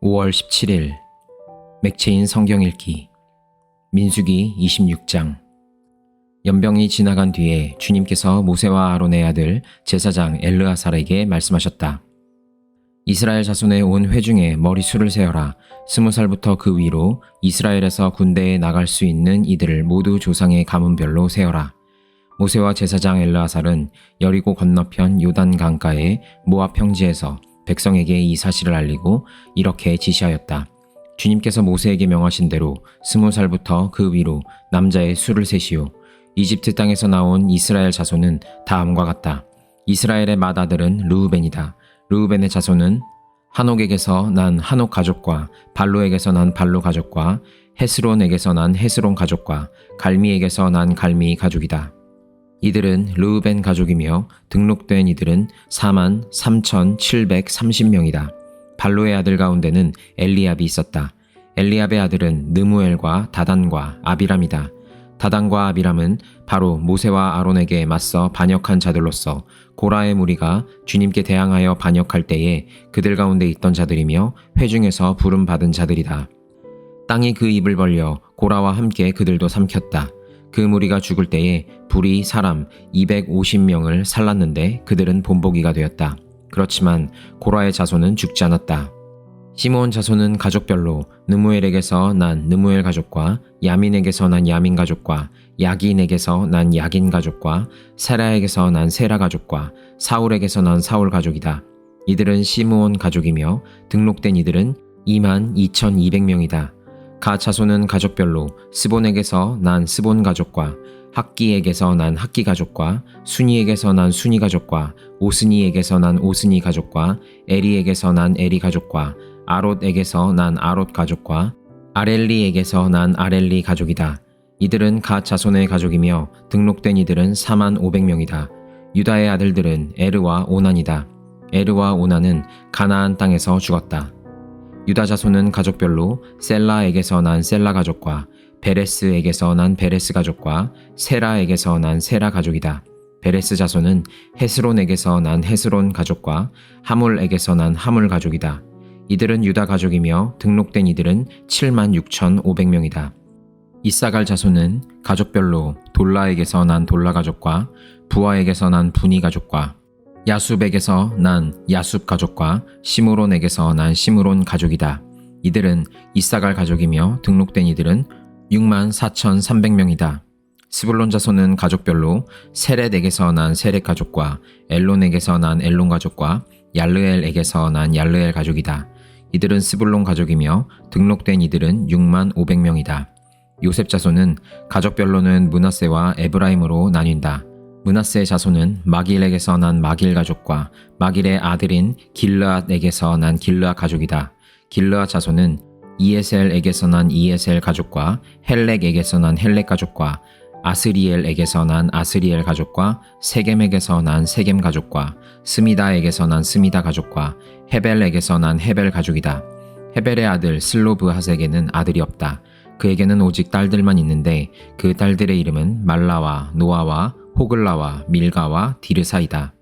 (5월 17일) 맥체인 성경 읽기 민수기 26장 연병이 지나간 뒤에 주님께서 모세와 아론의 아들 제사장 엘르아살에게 말씀하셨다. 이스라엘 자손의 온 회중에 머리수를 세어라. 스무 살부터 그 위로 이스라엘에서 군대에 나갈 수 있는 이들을 모두 조상의 가문별로 세어라. 모세와 제사장 엘르아살은 여리고 건너편 요단 강가의 모압 평지에서 백성에게 이 사실을 알리고 이렇게 지시하였다. 주님께서 모세에게 명하신 대로 스무 살부터 그 위로 남자의 수를 세시오. 이집트 땅에서 나온 이스라엘 자손은 다음과 같다. 이스라엘의 맏아들은 르우벤이다. 르우벤의 자손은 한옥에게서 난 한옥 가족과 발로에게서 난 발로 가족과 헤스론에게서 난 헤스론 가족과 갈미에게서 난 갈미 가족이다. 이들은 르우벤 가족이며 등록된 이들은 4만 3,730명이다. 발로의 아들 가운데는 엘리압이 있었다. 엘리압의 아들은 느무엘과 다단과 아비람이다. 다단과 아비람은 바로 모세와 아론에게 맞서 반역한 자들로서 고라의 무리가 주님께 대항하여 반역할 때에 그들 가운데 있던 자들이며 회중에서 부름받은 자들이다. 땅이 그 입을 벌려 고라와 함께 그들도 삼켰다. 그 무리가 죽을 때에 불이 사람 250명을 살랐는데 그들은 본보기가 되었다. 그렇지만 고라의 자손은 죽지 않았다. 시므온 자손은 가족별로 느무엘에게서 난 느무엘 가족과 야민에게서 난 야민 가족과 야긴에게서 난 야긴 가족과 세라에게서 난 세라 가족과 사울에게서 난 사울 가족이다. 이들은 시므온 가족이며 등록된 이들은 2만 2,200명이다. 가 자손은 가족별로 스본에게서 난 스본 가족과 학기에게서 난 학기 가족과 순이에게서 난 순이 가족과 오스니에게서 난 오스니 가족과 에리에게서 난 에리 가족과 아롯에게서 난 아롯 가족과 아렐리에게서 난 아렐리 가족이다. 이들은 가 자손의 가족이며 등록된 이들은 4만 500명이다. 유다의 아들들은 에르와 오난이다. 에르와 오난은 가나안 땅에서 죽었다. 유다 자손은 가족별로 셀라에게서 난 셀라 가족과 베레스에게서 난 베레스 가족과 세라에게서 난 세라 가족이다. 베레스 자손은 헤스론에게서 난 헤스론 가족과 하물에게서 난 하물 가족이다. 이들은 유다 가족이며 등록된 이들은 7만 6,500명이다. 이사갈 자손은 가족별로 돌라에게서 난 돌라 가족과 부하에게서 난 분이 가족과 야숲에게서 난 야숲 가족과 시므론에게서 난 시므론 가족이다. 이들은 이사갈 가족이며 등록된 이들은 6만 4,300명이다. 스불론 자손은 가족별로 세렛에게서 난 세렛 가족과 엘론에게서 난 엘론 가족과 얄르엘에게서 난 얄르엘 가족이다. 이들은 스불론 가족이며 등록된 이들은 6만 500명이다. 요셉 자손은 가족별로는 문하세와 에브라임으로 나뉜다. 문하세의 자손은 마길에게서 난 마길 가족과 마길의 아들인 길르앗에게서 난 길르앗 가족이다. 길르앗 자손은 이에셀에게서 난 이에셀 가족과 헬렉에게서 난 헬렉 가족과 아스리엘에게서 난 아스리엘 가족과 세겜에게서 난 세겜 가족과 스미다에게서 난 스미다 가족과 헤벨에게서 난 헤벨 가족이다. 헤벨의 아들 슬로브 하세에게는 아들이 없다. 그에게는 오직 딸들만 있는데 그 딸들의 이름은 말라와 노아와 호글라와 밀가와 디르사이다.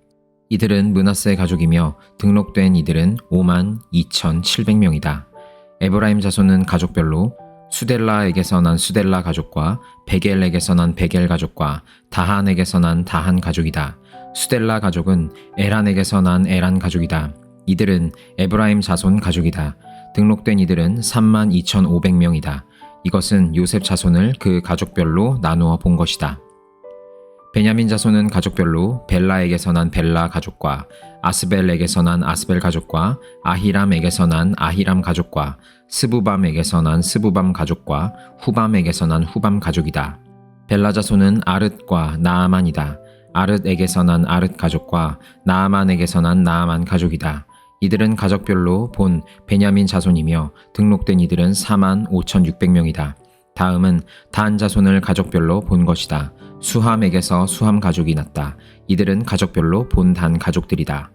이들은 문하세 가족이며 등록된 이들은 5만 2,700명이다. 에브라임 자손은 가족별로 수델라에게서 난 수델라 가족과 베겔에게서 난 베겔 가족과 다한에게서 난 다한 가족이다. 수델라 가족은 에란에게서 난 에란 가족이다. 이들은 에브라임 자손 가족이다. 등록된 이들은 3만 2,500명이다. 이것은 요셉 자손을 그 가족별로 나누어 본 것이다. 베냐민 자손은 가족별로 벨라에게서 난 벨라 가족과 아스벨에게서 난 아스벨 가족과 아히람에게서 난 아히람 가족과 스부밤에게서 난 스부밤 가족과 후밤에게서 난 후밤 가족이다. 벨라 자손은 아릇과 나아만이다. 아릇에게서 난 아릇 가족과 나아만에게서 난 나아만 가족이다. 이들은 가족별로 본 베냐민 자손이며 등록된 이들은 4만 5,600명이다. 다음은 단 자손을 가족별로 본 것이다. 수함에게서 수함 가족이 났다. 이들은 가족별로 본단 가족들이다.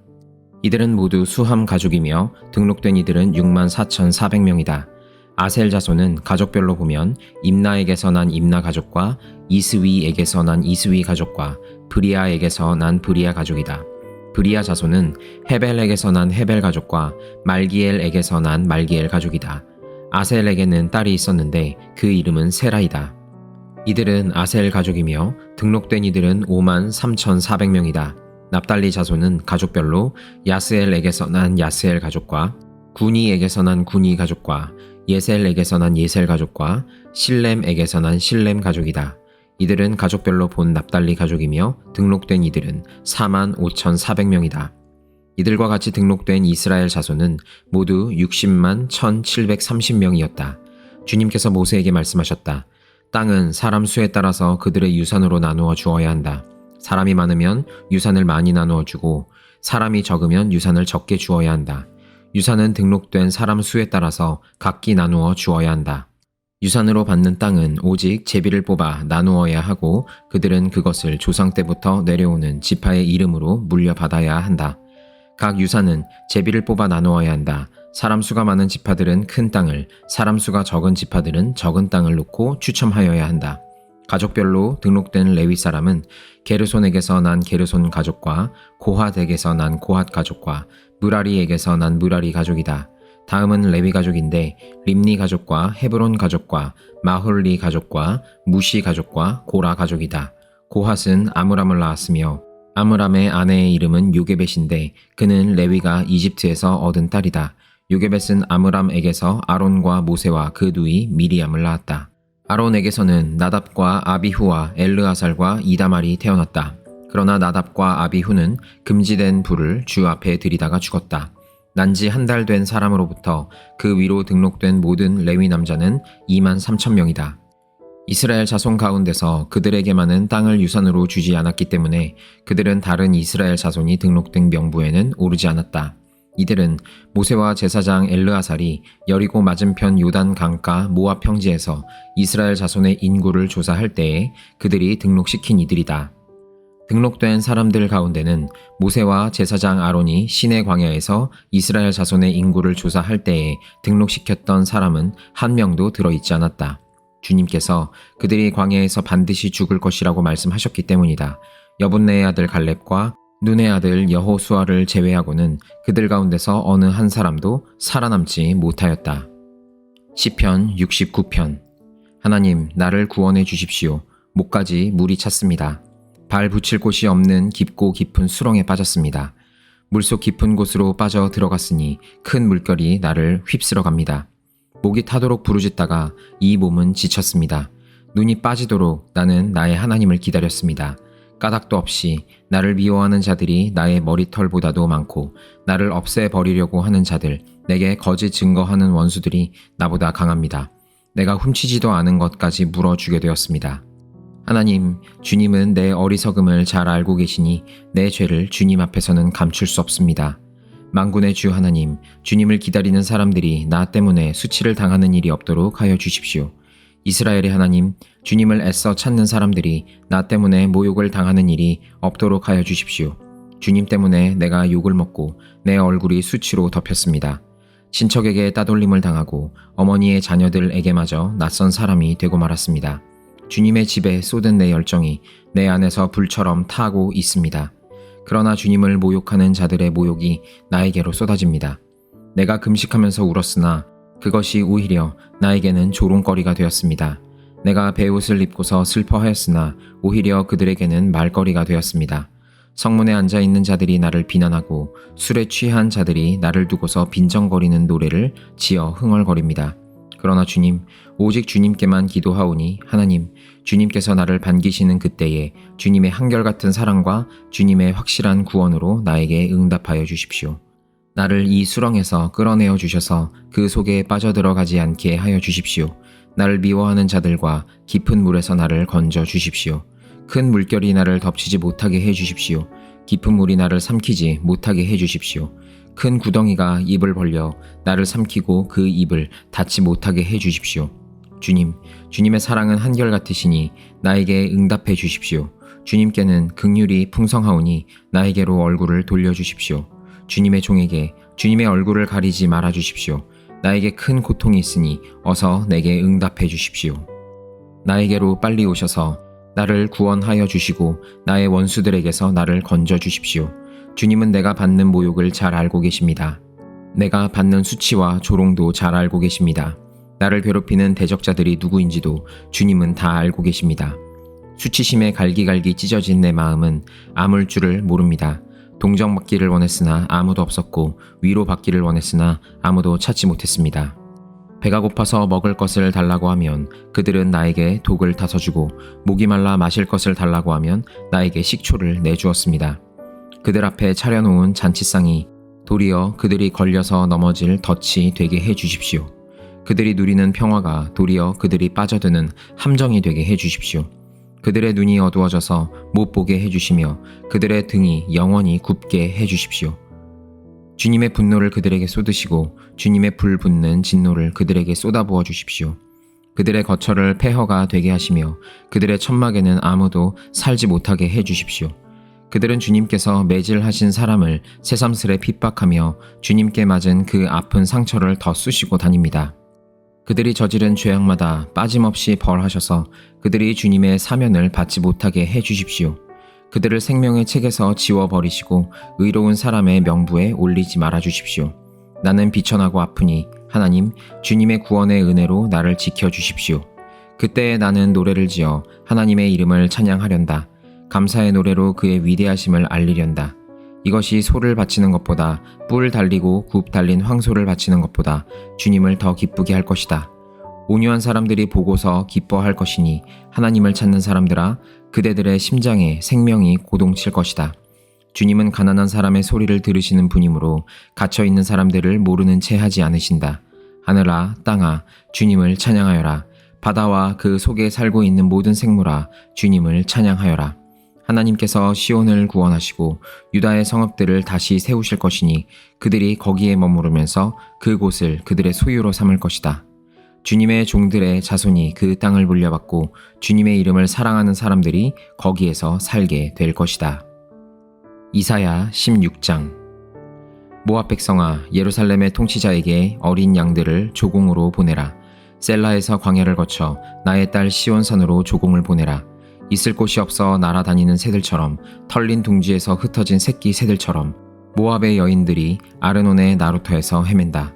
이들은 모두 수함 가족이며 등록된 이들은 6만 4,400명이다. 아셀 자손은 가족별로 보면 임나에게서 난 임나 가족과 이스위에게서 난 이스위 가족과 브리아에게서 난 브리아 가족이다. 브리아 자손은 헤벨에게서 난 헤벨 가족과 말기엘에게서 난 말기엘 가족이다. 아셀에게는 딸이 있었는데 그 이름은 세라이다. 이들은 아셀 가족이며 등록된 이들은 5만 3,400명이다. 납달리 자손은 가족별로 야스엘에게서 난 야스엘 가족과 구니에게서 난 구니 가족과 예셀에게서 난 예셀 가족과 실렘에게서 난 실렘 가족이다. 이들은 가족별로 본 납달리 가족이며 등록된 이들은 4만 5,400명이다. 이들과 같이 등록된 이스라엘 자손은 모두 60만 1,730명이었다. 주님께서 모세에게 말씀하셨다. 땅은 사람 수에 따라서 그들의 유산으로 나누어 주어야 한다. 사람이 많으면 유산을 많이 나누어 주고 사람이 적으면 유산을 적게 주어야 한다. 유산은 등록된 사람 수에 따라서 각기 나누어 주어야 한다. 유산으로 받는 땅은 오직 제비를 뽑아 나누어야 하고 그들은 그것을 조상 때부터 내려오는 지파의 이름으로 물려받아야 한다. 각 유산은 제비를 뽑아 나누어야 한다. 사람 수가 많은 지파들은 큰 땅을, 사람 수가 적은 지파들은 적은 땅을 놓고 추첨하여야 한다. 가족별로 등록된 레위 사람은 게르손에게서 난 게르손 가족과 고핫에게서 난 고핫 가족과 무라리에게서 난 무라리 가족이다. 다음은 레위 가족인데 림니 가족과 헤브론 가족과 마홀리 가족과 무시 가족과 고라 가족이다. 고핫은 아므람을 낳았으며 아므람의 아내의 이름은 요게벳인데 그는 레위가 이집트에서 얻은 딸이다. 요게벳은 아므람에게서 아론과 모세와 그 누이 미리암을 낳았다. 아론에게서는 나답과 아비후와 엘르아살과 이다말이 태어났다. 그러나 나답과 아비후는 금지된 불을 주 앞에 들이다가 죽었다. 난지 한 달 된 사람으로부터 그 위로 등록된 모든 레위 남자는 2만 3천 명이다. 이스라엘 자손 가운데서 그들에게만은 땅을 유산으로 주지 않았기 때문에 그들은 다른 이스라엘 자손이 등록된 명부에는 오르지 않았다. 이들은 모세와 제사장 엘르아살이 여리고 맞은편 요단 강가 모압 평지에서 이스라엘 자손의 인구를 조사할 때에 그들이 등록시킨 이들이다. 등록된 사람들 가운데는 모세와 제사장 아론이 시내 광야에서 이스라엘 자손의 인구를 조사할 때에 등록시켰던 사람은 한 명도 들어있지 않았다. 주님께서 그들이 광야에서 반드시 죽을 것이라고 말씀하셨기 때문이다. 여분네의 아들 갈렙과 눈의 아들 여호수아를 제외하고는 그들 가운데서 어느 한 사람도 살아남지 못하였다. 시편 69편 하나님 나를 구원해 주십시오. 목까지 물이 찼습니다. 발 붙일 곳이 없는 깊고 깊은 수렁에 빠졌습니다. 물속 깊은 곳으로 빠져 들어갔으니 큰 물결이 나를 휩쓸어 갑니다. 목이 타도록 부르짖다가 이 몸은 지쳤습니다. 눈이 빠지도록 나는 나의 하나님을 기다렸습니다. 까닭도 없이 나를 미워하는 자들이 나의 머리털보다도 많고 나를 없애버리려고 하는 자들, 내게 거짓 증거하는 원수들이 나보다 강합니다. 내가 훔치지도 않은 것까지 물어주게 되었습니다. 하나님, 주님은 내 어리석음을 잘 알고 계시니 내 죄를 주님 앞에서는 감출 수 없습니다. 망군의 주 하나님, 주님을 기다리는 사람들이 나 때문에 수치를 당하는 일이 없도록 하여 주십시오. 이스라엘의 하나님, 주님을 애써 찾는 사람들이 나 때문에 모욕을 당하는 일이 없도록 하여 주십시오. 주님 때문에 내가 욕을 먹고 내 얼굴이 수치로 덮였습니다. 친척에게 따돌림을 당하고 어머니의 자녀들에게마저 낯선 사람이 되고 말았습니다. 주님의 집에 쏟은 내 열정이 내 안에서 불처럼 타고 있습니다. 그러나 주님을 모욕하는 자들의 모욕이 나에게로 쏟아집니다. 내가 금식하면서 울었으나 그것이 오히려 나에게는 조롱거리가 되었습니다. 내가 베옷을 입고서 슬퍼하였으나 오히려 그들에게는 말거리가 되었습니다. 성문에 앉아 있는 자들이 나를 비난하고 술에 취한 자들이 나를 두고서 빈정거리는 노래를 지어 흥얼거립니다. 그러나 주님, 오직 주님께만 기도하오니 하나님, 주님께서 나를 반기시는 그때에 주님의 한결같은 사랑과 주님의 확실한 구원으로 나에게 응답하여 주십시오. 나를 이 수렁에서 끌어내어 주셔서 그 속에 빠져들어가지 않게 하여 주십시오. 나를 미워하는 자들과 깊은 물에서 나를 건져 주십시오. 큰 물결이 나를 덮치지 못하게 해 주십시오. 깊은 물이 나를 삼키지 못하게 해 주십시오. 큰 구덩이가 입을 벌려 나를 삼키고 그 입을 닫지 못하게 해 주십시오. 주님, 주님의 사랑은 한결같으시니 나에게 응답해 주십시오. 주님께는 극률이 풍성하오니 나에게로 얼굴을 돌려 주십시오. 주님의 종에게 주님의 얼굴을 가리지 말아 주십시오. 나에게 큰 고통이 있으니 어서 내게 응답해 주십시오. 나에게로 빨리 오셔서 나를 구원하여 주시고 나의 원수들에게서 나를 건져 주십시오. 주님은 내가 받는 모욕을 잘 알고 계십니다. 내가 받는 수치와 조롱도 잘 알고 계십니다. 나를 괴롭히는 대적자들이 누구인지도 주님은 다 알고 계십니다. 수치심에 갈기갈기 찢어진 내 마음은 아물 줄을 모릅니다. 동정받기를 원했으나 아무도 없었고 위로받기를 원했으나 아무도 찾지 못했습니다. 배가 고파서 먹을 것을 달라고 하면 그들은 나에게 독을 타서주고 목이 말라 마실 것을 달라고 하면 나에게 식초를 내주었습니다. 그들 앞에 차려놓은 잔치상이 도리어 그들이 걸려서 넘어질 덫이 되게 해 주십시오. 그들이 누리는 평화가 도리어 그들이 빠져드는 함정이 되게 해 주십시오. 그들의 눈이 어두워져서 못 보게 해 주시며 그들의 등이 영원히 굽게 해 주십시오. 주님의 분노를 그들에게 쏟으시고 주님의 불 붙는 진노를 그들에게 쏟아부어 주십시오. 그들의 거처를 폐허가 되게 하시며 그들의 천막에는 아무도 살지 못하게 해 주십시오. 그들은 주님께서 매질하신 사람을 새삼스레 핍박하며 주님께 맞은 그 아픈 상처를 더 쑤시고 다닙니다. 그들이 저지른 죄악마다 빠짐없이 벌하셔서 그들이 주님의 사면을 받지 못하게 해 주십시오. 그들을 생명의 책에서 지워버리시고 의로운 사람의 명부에 올리지 말아 주십시오. 나는 비천하고 아프니 하나님 주님의 구원의 은혜로 나를 지켜 주십시오. 그때에 나는 노래를 지어 하나님의 이름을 찬양하련다. 감사의 노래로 그의 위대하심을 알리련다. 이것이 소를 바치는 것보다 뿔 달리고 굽 달린 황소를 바치는 것보다 주님을 더 기쁘게 할 것이다. 온유한 사람들이 보고서 기뻐할 것이니 하나님을 찾는 사람들아 그대들의 심장에 생명이 고동칠 것이다. 주님은 가난한 사람의 소리를 들으시는 분이므로 갇혀 있는 사람들을 모르는 채 하지 않으신다. 하늘아 땅아 주님을 찬양하여라. 바다와 그 속에 살고 있는 모든 생물아 주님을 찬양하여라. 하나님께서 시온을 구원하시고 유다의 성읍들을 다시 세우실 것이니 그들이 거기에 머무르면서 그곳을 그들의 소유로 삼을 것이다. 주님의 종들의 자손이 그 땅을 물려받고 주님의 이름을 사랑하는 사람들이 거기에서 살게 될 것이다. 이사야 16장 모압 백성아 예루살렘의 통치자에게 어린 양들을 조공으로 보내라. 셀라에서 광야를 거쳐 나의 딸 시온산으로 조공을 보내라. 있을 곳이 없어 날아다니는 새들처럼 털린 둥지에서 흩어진 새끼 새들처럼 모압의 여인들이 아르논의 나루터에서 헤맨다.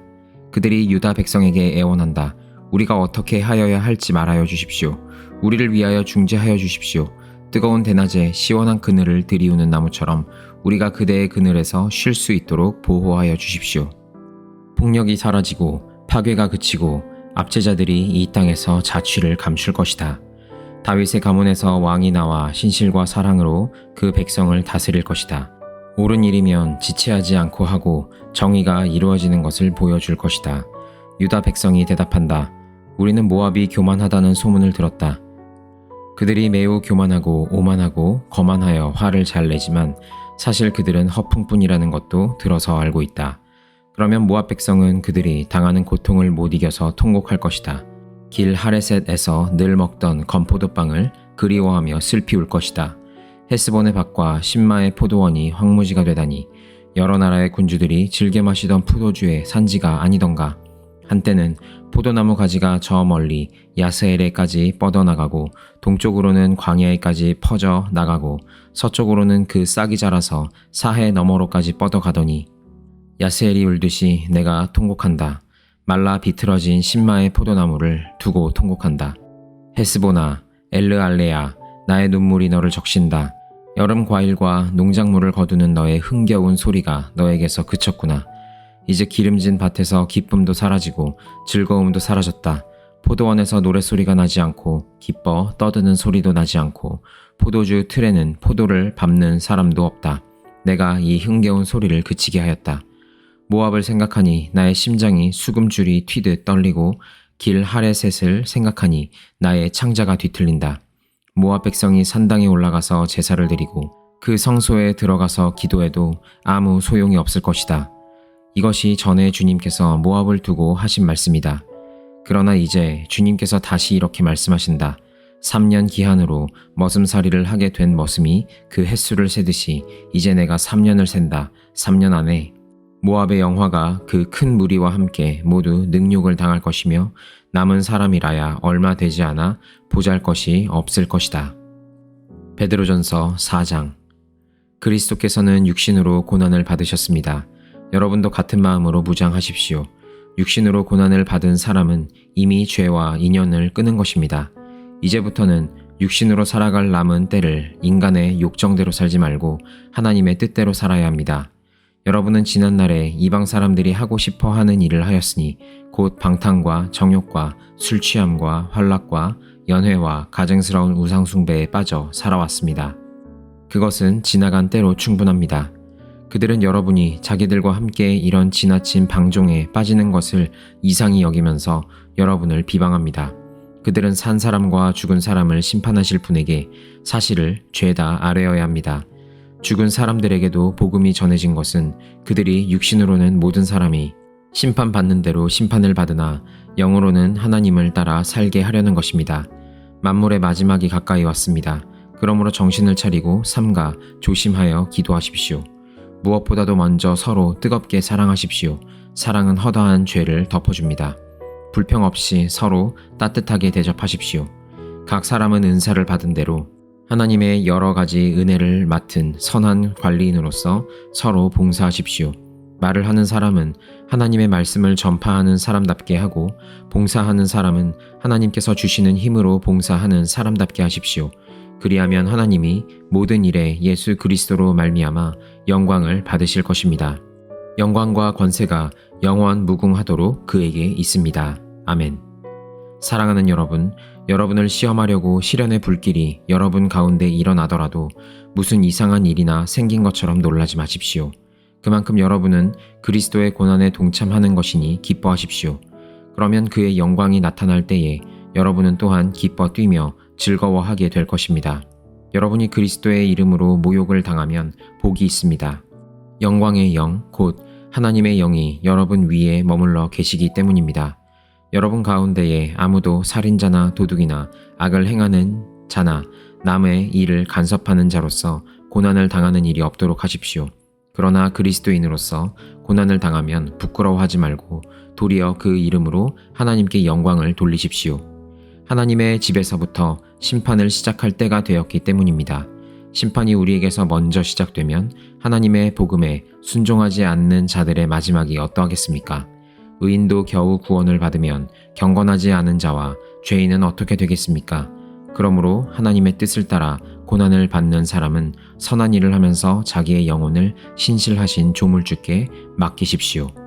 그들이 유다 백성에게 애원한다. 우리가 어떻게 하여야 할지 말하여 주십시오. 우리를 위하여 중재하여 주십시오. 뜨거운 대낮에 시원한 그늘을 들이우는 나무처럼 우리가 그대의 그늘에서 쉴 수 있도록 보호하여 주십시오. 폭력이 사라지고 파괴가 그치고 압제자들이 이 땅에서 자취를 감출 것이다. 다윗의 가문에서 왕이 나와 신실과 사랑으로 그 백성을 다스릴 것이다. 옳은 일이면 지체하지 않고 하고 정의가 이루어지는 것을 보여줄 것이다. 유다 백성이 대답한다. 우리는 모압이 교만하다는 소문을 들었다. 그들이 매우 교만하고 오만하고 거만하여 화를 잘 내지만 사실 그들은 허풍뿐이라는 것도 들어서 알고 있다. 그러면 모압 백성은 그들이 당하는 고통을 못 이겨서 통곡할 것이다. 길 하레셋에서 늘 먹던 건포도빵을 그리워하며 슬피 울 것이다. 헤스본의 밭과 신마의 포도원이 황무지가 되다니 여러 나라의 군주들이 즐겨 마시던 포도주의 산지가 아니던가. 한때는 포도나무 가지가 저 멀리 야스엘에까지 뻗어나가고 동쪽으로는 광야에까지 퍼져 나가고 서쪽으로는 그 싹이 자라서 사해 너머로까지 뻗어가더니 야스엘이 울듯이 내가 통곡한다. 말라 비틀어진 신마의 포도나무를 두고 통곡한다. 헤스보나, 엘르알레야, 나의 눈물이 너를 적신다. 여름 과일과 농작물을 거두는 너의 흥겨운 소리가 너에게서 그쳤구나. 이제 기름진 밭에서 기쁨도 사라지고 즐거움도 사라졌다. 포도원에서 노랫소리가 나지 않고 기뻐 떠드는 소리도 나지 않고 포도주 틀에는 포도를 밟는 사람도 없다. 내가 이 흥겨운 소리를 그치게 하였다. 모압을 생각하니 나의 심장이 수금줄이 튀듯 떨리고 길 하레셋을 생각하니 나의 창자가 뒤틀린다. 모압 백성이 산당에 올라가서 제사를 드리고 그 성소에 들어가서 기도해도 아무 소용이 없을 것이다. 이것이 전에 주님께서 모압을 두고 하신 말씀이다. 그러나 이제 주님께서 다시 이렇게 말씀하신다. 3년 기한으로 머슴살이를 하게 된 머슴이 그 횟수를 세듯이 이제 내가 3년을 센다. 3년 안에 모압의 영화가 그 큰 무리와 함께 모두 능욕을 당할 것이며 남은 사람이라야 얼마 되지 않아 보잘 것이 없을 것이다. 베드로전서 4장 그리스도께서는 육신으로 고난을 받으셨습니다. 여러분도 같은 마음으로 무장하십시오. 육신으로 고난을 받은 사람은 이미 죄와 인연을 끊은 것입니다. 이제부터는 육신으로 살아갈 남은 때를 인간의 욕정대로 살지 말고 하나님의 뜻대로 살아야 합니다. 여러분은 지난날에 이방 사람들이 하고 싶어 하는 일을 하였으니 곧 방탕과 정욕과 술 취함과 환락과 연회와 가증스러운 우상숭배에 빠져 살아왔습니다. 그것은 지나간 때로 충분합니다. 그들은 여러분이 자기들과 함께 이런 지나친 방종에 빠지는 것을 이상히 여기면서 여러분을 비방합니다. 그들은 산 사람과 죽은 사람을 심판하실 분에게 사실을 죄다 아뢰어야 합니다. 죽은 사람들에게도 복음이 전해진 것은 그들이 육신으로는 모든 사람이 심판받는 대로 심판을 받으나 영으로는 하나님을 따라 살게 하려는 것입니다. 만물의 마지막이 가까이 왔습니다. 그러므로 정신을 차리고 삼가 조심하여 기도하십시오. 무엇보다도 먼저 서로 뜨겁게 사랑하십시오. 사랑은 허다한 죄를 덮어줍니다. 불평 없이 서로 따뜻하게 대접하십시오. 각 사람은 은사를 받은 대로 하나님의 여러 가지 은혜를 맡은 선한 관리인으로서 서로 봉사하십시오. 말을 하는 사람은 하나님의 말씀을 전파하는 사람답게 하고 봉사하는 사람은 하나님께서 주시는 힘으로 봉사하는 사람답게 하십시오. 그리하면 하나님이 모든 일에 예수 그리스도로 말미암아 영광을 받으실 것입니다. 영광과 권세가 영원 무궁하도록 그에게 있습니다. 아멘. 사랑하는 여러분, 여러분을 시험하려고 시련의 불길이 여러분 가운데 일어나더라도 무슨 이상한 일이나 생긴 것처럼 놀라지 마십시오. 그만큼 여러분은 그리스도의 고난에 동참하는 것이니 기뻐하십시오. 그러면 그의 영광이 나타날 때에 여러분은 또한 기뻐 뛰며 즐거워하게 될 것입니다. 여러분이 그리스도의 이름으로 모욕을 당하면 복이 있습니다. 영광의 영, 곧 하나님의 영이 여러분 위에 머물러 계시기 때문입니다. 여러분 가운데에 아무도 살인자나 도둑이나 악을 행하는 자나 남의 일을 간섭하는 자로서 고난을 당하는 일이 없도록 하십시오. 그러나 그리스도인으로서 고난을 당하면 부끄러워하지 말고 도리어 그 이름으로 하나님께 영광을 돌리십시오. 하나님의 집에서부터 심판을 시작할 때가 되었기 때문입니다. 심판이 우리에게서 먼저 시작되면 하나님의 복음에 순종하지 않는 자들의 마지막이 어떠하겠습니까? 의인도 겨우 구원을 받으면 경건하지 않은 자와 죄인은 어떻게 되겠습니까? 그러므로 하나님의 뜻을 따라 고난을 받는 사람은 선한 일을 하면서 자기의 영혼을 신실하신 조물주께 맡기십시오.